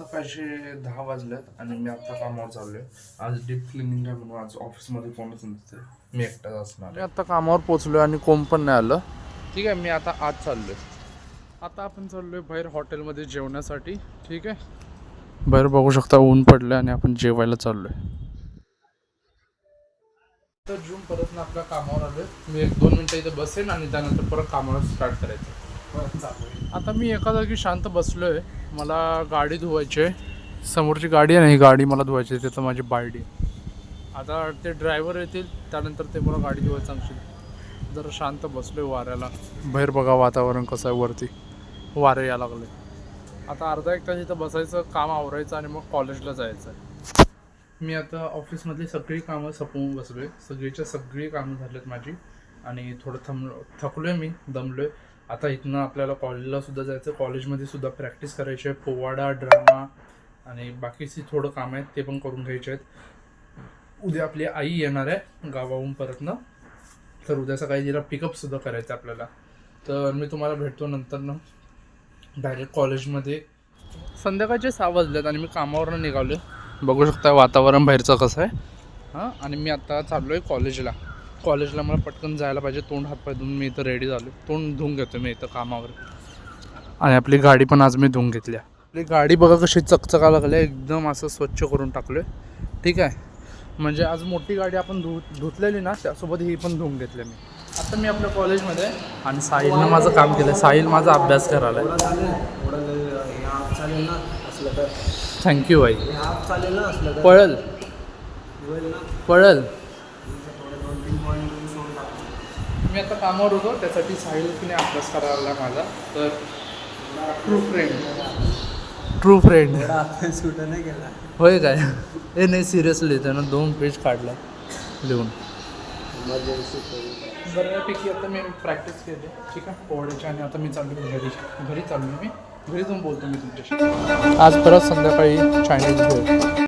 सकाळचे दहा वाजलेत आणि मी आता कामावर चाललोय. आज डीप क्लिनिंग आहे म्हणून आज ऑफिसमध्ये कोणच नसते मी एकटाच असणार मी आता कामावर पोचलोय आणि कोण पण नाही आलं. ठीक आहे मी आता आज चाललोय. आता आपण चाललोय बाहेर हॉटेलमध्ये जेवण्यासाठी ठीक आहे? बाहेर बघू शकता ऊन पडलं आणि आपण जेवायला चाललोय. तर जून परत ना आपल्या कामावर आलोय. मी एक दोन मिनिटं इथे बसेन आणि त्यानंतर परत कामाला स्टार्ट करायचं. आता मी एका जागी शांत बसलो आहे मला गाडी धुवायची आहे. समोरची गाडी आहे ना ही गाडी मला धुवायची आहे. तिथं माझी बारडी आता ते ड्रायव्हर येतील त्यानंतर ते मला गाडी धुवायला सांगशील. जरा शांत बसलोय वाऱ्याला. बाहेर बघा वातावरण कसं आहे वरती. वारे यायला लागले. आता अर्धा एक तास इथं बसायचं काम आवरायचं आणि मग कॉलेजला जायचं. आहे मी आता ऑफिसमधली सगळी कामं सपवून बसलो आहे सगळीच्या सगळी कामं झालीत माझी. आणि थोडं थम थकलो आहे मी दमलो आहे आता इथनं आपल्याला कॉलेजला सुद्धा जायचं कॉलेजमध्ये सुद्धा प्रॅक्टिस करायची आहे पोवाडा ड्रामा आणि बाकीची थोडं काम आहेत ते पण करून घ्यायचे आहेत. उद्या आपली आई येणार आहे गावाहून परतनं. तर उद्या सकाळी तिला पिकअप सुद्धा करायचं आहे आपल्याला. तर मी तुम्हाला भेटतो नंतर ना डायरेक्ट कॉलेजमध्ये संध्याकाळचे सहा वाजलेत आणि मी कामावरनं निघालो बघू शकता वातावरण बाहेरचं कसं आहे. हां आणि मी आता चाललो आहे कॉलेजला कॉलेजला मला पटकन जायला पाहिजे. तोंड हातपाय धुवून मी इथं रेडी झालो तोंड धुवून घेतो मी इथं कामावर. आणि आपली गाडी पण आज मी धुवून घेतली आहे. आपली गाडी बघा कशी चकचका लागली आहे. एकदम असं स्वच्छ करून टाकलो आहे ठीक आहे? म्हणजे आज मोठी गाडी आपण धु धुतलेली ना त्यासोबत ही पण धुवून घेतली मी. आता मी आपल्या कॉलेजमध्ये आणि साहिलनं माझं काम केलं साहिल माझा अभ्यास करायला चालेल ना थँक्यू भाई चालेल पळल. पळल. तीन सोडून टाकतो मी आता कामावर होतो त्यासाठी साहिलकीने अभ्यास करायला लागला माझा. तर ट्रू फ्रेंड ट्रू फ्रेंड अभ्यास कुठं नाही केला. होय काय? हे नाही सिरियसली त्यानं दोन पेज काढला लिहून. बऱ्यापैकी आता मी प्रॅक्टिस केली. ठीक आहे? पोहण्याची आणि आता मी चाललो घरी. घरी चाललो मी. घरी जाऊन बोलतो मी तुमच्याशी. आज परत संध्याकाळी चायनीज भेळ